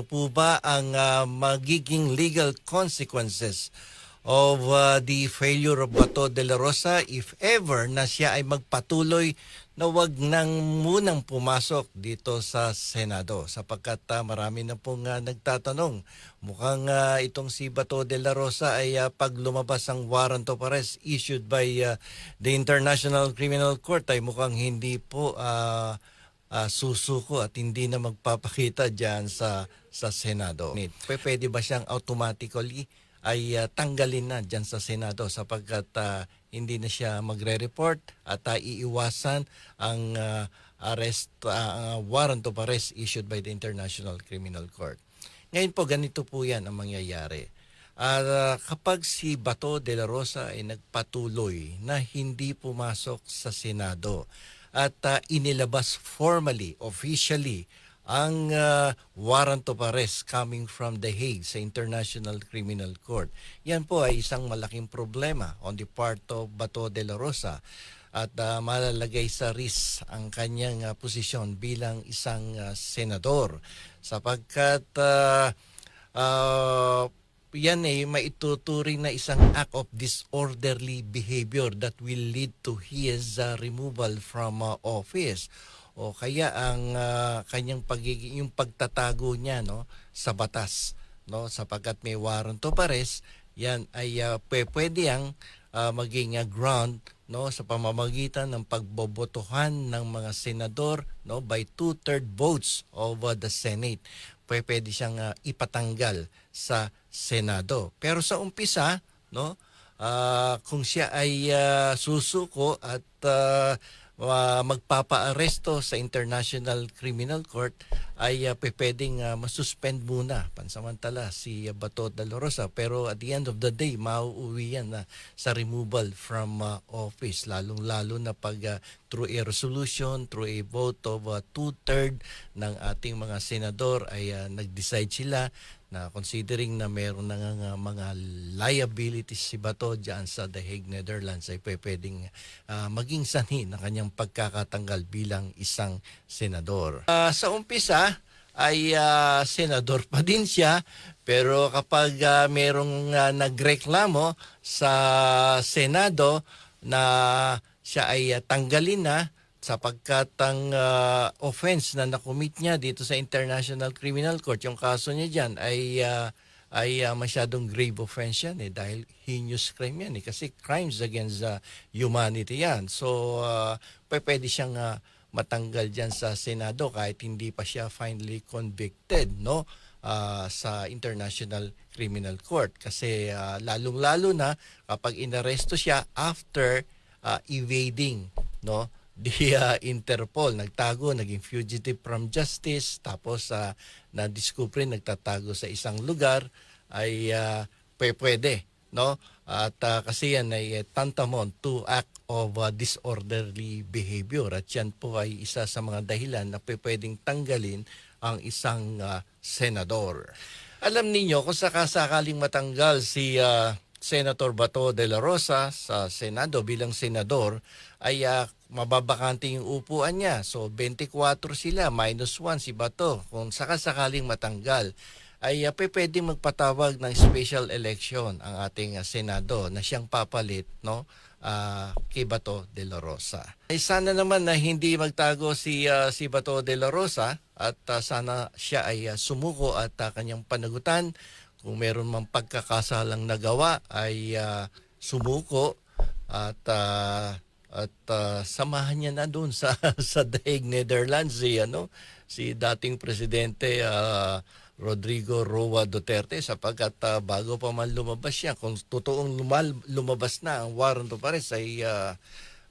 ano po ba ang ah, magiging legal consequences of ah, the failure of Bato de la Rosa? If ever na siya ay magpatuloy na wag nang munang pumasok dito sa Senado. Sapagkat ah, marami na pong ah, nagtatanong. Mukhang ah, itong si Bato de la Rosa ay ah, pag lumabas ang warrant of arrest issued by ah, the International Criminal Court ay mukhang hindi po ah, ah, susuko at hindi na magpapakita diyan sa sa Senado. Pwede ba siyang automatically ay ah, tanggalin na diyan sa Senado sapagkat ah, hindi na siya magre-report at ah, iiwasan ang ah, arrest ah, warrant of arrest issued by the International Criminal Court. Ngayon po ganito po 'yan ang mangyayari. Ah, kapag si Bato de la Rosa ay nagpatuloy na hindi pumasok sa Senado at ah, inilabas formally, officially, ang ah, warrant of arrest coming from The Hague sa International Criminal Court. Yan po ay isang malaking problema on the part of Bato de la Rosa at ah, malalagay sa risk ang kanyang ah, posisyon bilang isang ah, senador sapagkat ah, ah, yan ay maituturing na isang act of disorderly behavior that will lead to his uh, removal from uh, office. O kaya ang uh, kanyang pagiging yung pagtatago niya no sa batas no sapagkat may warrant of arrest yan ay uh, pwe- pwede ang uh, maging uh, ground no sa pamamagitan ng pagbobotohan ng mga senador no by two-third votes of uh, the Senate pwe- pwede siyang uh, ipatanggal sa Senado. Pero sa umpisa, no, ah, kung siya ay ah, susuko at uh, magpapa-aresto sa International Criminal Court ay uh, pwedeng uh, masuspend muna. Pansamantala si uh, Bato de Rosa. Pero at the end of the day mauuwi yan na sa removal from uh, office. Lalong lalo na pag uh, through a resolution through a vote of uh, two-third ng ating mga senador ay uh, nag-decide sila na considering na meron na nga mga liabilities si Bato dyan sa The Hague, Netherlands ay pwe- pwedeng ah, maging sanhi ng kanyang pagkakatanggal bilang isang senador. Ah, sa umpisa ay ah, senador pa din siya pero kapag ah, merong ah, nagreklamo sa Senado na siya ay ah, tanggalin na sapagkat ang ah, offense na nakumit niya dito sa International Criminal Court, yung kaso niya dyan ay ah, ay ah, masyadong grave offense yan eh dahil heinous crime yan eh kasi crimes against ah, humanity yan. So uh, pwede siyang ah, matanggal dyan sa Senado kahit hindi pa siya finally convicted no ah, sa International Criminal Court kasi ah, lalong-lalo na kapag inaresto siya after ah, evading no the uh, Interpol nagtago naging fugitive from justice tapos uh, na discover nagtatago sa isang lugar ay uh, pwe- pwede no? At uh, kasi yan ay uh, tantamount to act of uh, disorderly behavior. At yan po ay isa sa mga dahilan na pwe- pwedeng tanggalin ang isang uh, senador. Alam ninyo kung sakasakaling matanggal si uh, Senator Bato de la Rosa sa Senado bilang senador ay uh, mababakante yung upuan niya. So 24 sila, minus 1 si Bato. Kung sakasakaling matanggal, ay uh, pwede magpatawag ng special election ang ating uh, Senado na siyang papalit no ah, kay Bato de la Rosa. Ay sana naman na hindi magtago si ah, si Bato de la Rosa at ah, sana siya ay ah, sumuko at ah, kanyang panagutan kung meron mang pagkakasalang nagawa ay ah, sumuko at ah, at ah, samahan niya na doon sa sa Daig Netherlands si ano si dating presidente ah, Rodrigo Roa Duterte sapagkat ah, bago pa man lumabas siya kung totoong lumal, lumabas na ang warrant of arrest ay ah,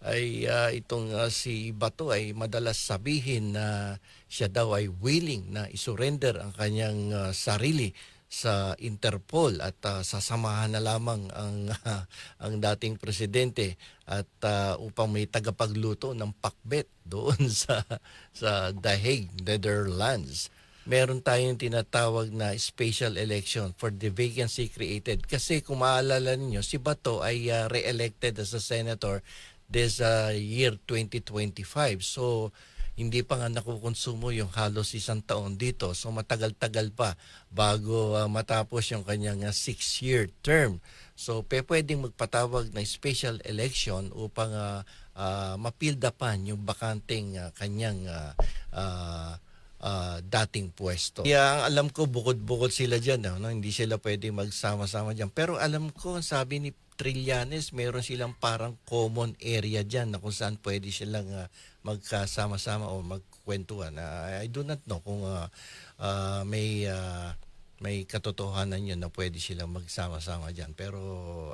ay ah, itong ah, si Bato ay madalas sabihin na siya daw ay willing na isurrender ang kanyang ah, sarili sa Interpol at ah, sasamahan na lamang ang ang dating presidente at ah, upang may tagapagluto ng pakbet doon sa sa The Hague, Netherlands. Meron tayong tinatawag na special election for the vacancy created kasi kung maalala ninyo si Bato ay ah, re-elected as a senator this ah, year 2025. So hindi pa nga nakukonsumo yung halos isang taon dito. So matagal-tagal pa bago ah, matapos yung kanyang ah, six-year term. So pe pwedeng magpatawag ng special election upang uh, mapildapan yung bakanteng ah, kanyang ah, ah, ah, dating pwesto. Kaya ang alam ko bukod-bukod sila diyan, no? hindi sila pwedeng magsama-sama diyan. Pero alam ko, sabi ni Trillanes, meron silang parang common area diyan na kung saan pwede silang ah, magkasama-sama o magkwentuhan. Ah, I do not know kung ah, ah, may ah, may katotohanan yun na pwede silang magsama-sama diyan. Pero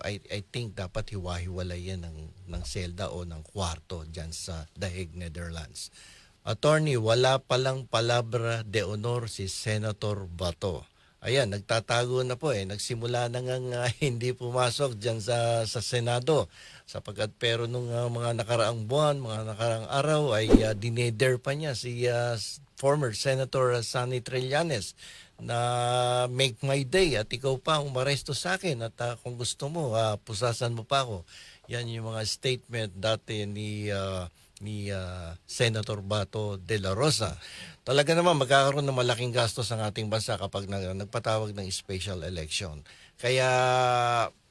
I I think dapat hiwa-hiwalay yan ng ng selda o ng kwarto diyan sa Hague, Netherlands. Attorney, wala palang palabra de honor si Senator Bato. Ayan, nagtatago na po eh. Nagsimula na nga nga hindi pumasok dyan sa, sa Senado. Sapagkat pero nung ah, mga nakaraang buwan, mga nakaraang araw ay uh, dineder pa niya si s- former Senator ah, Sonny Trillanes na make my day at ikaw pa umaresto sa akin at ah, kung gusto mo, ah, pusasan mo pa ako. Yan yung mga statement dati ni ah, ni ah, Senator Bato de la Rosa. Talaga naman magkakaroon ng malaking gastos ang ating bansa kapag nag- nagpatawag ng special election. Kaya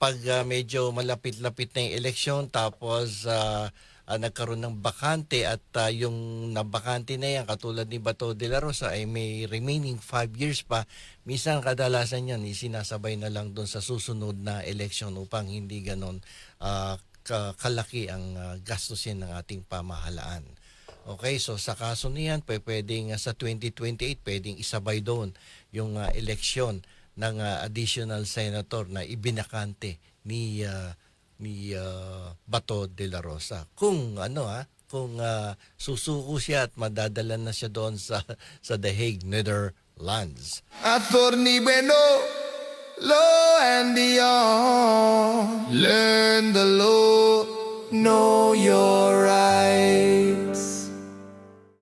pag ah, medyo malapit-lapit na yung election tapos ah, ah, nagkaroon ng bakante at ah, yung nabakante na yan katulad ni Bato de la Rosa ay may remaining five years pa, minsan kadalasan yan isinasabay na lang doon sa susunod na election upang hindi ganon ah, ka- kalaki ang ah, gastusin ng ating pamahalaan. Okay, so sa kaso niyan, pwe- pwedeng ah, sa 2028, pwedeng isabay doon yung ah, eleksyon ng ah, additional senator na ibinakante ni ah, ni ah, Bato de la Rosa. Kung ano ha, kung ah, susuko siya at madadala na siya doon sa sa The Hague, Netherlands. Attorney Bueno, low and beyond. Learn the law, know your right.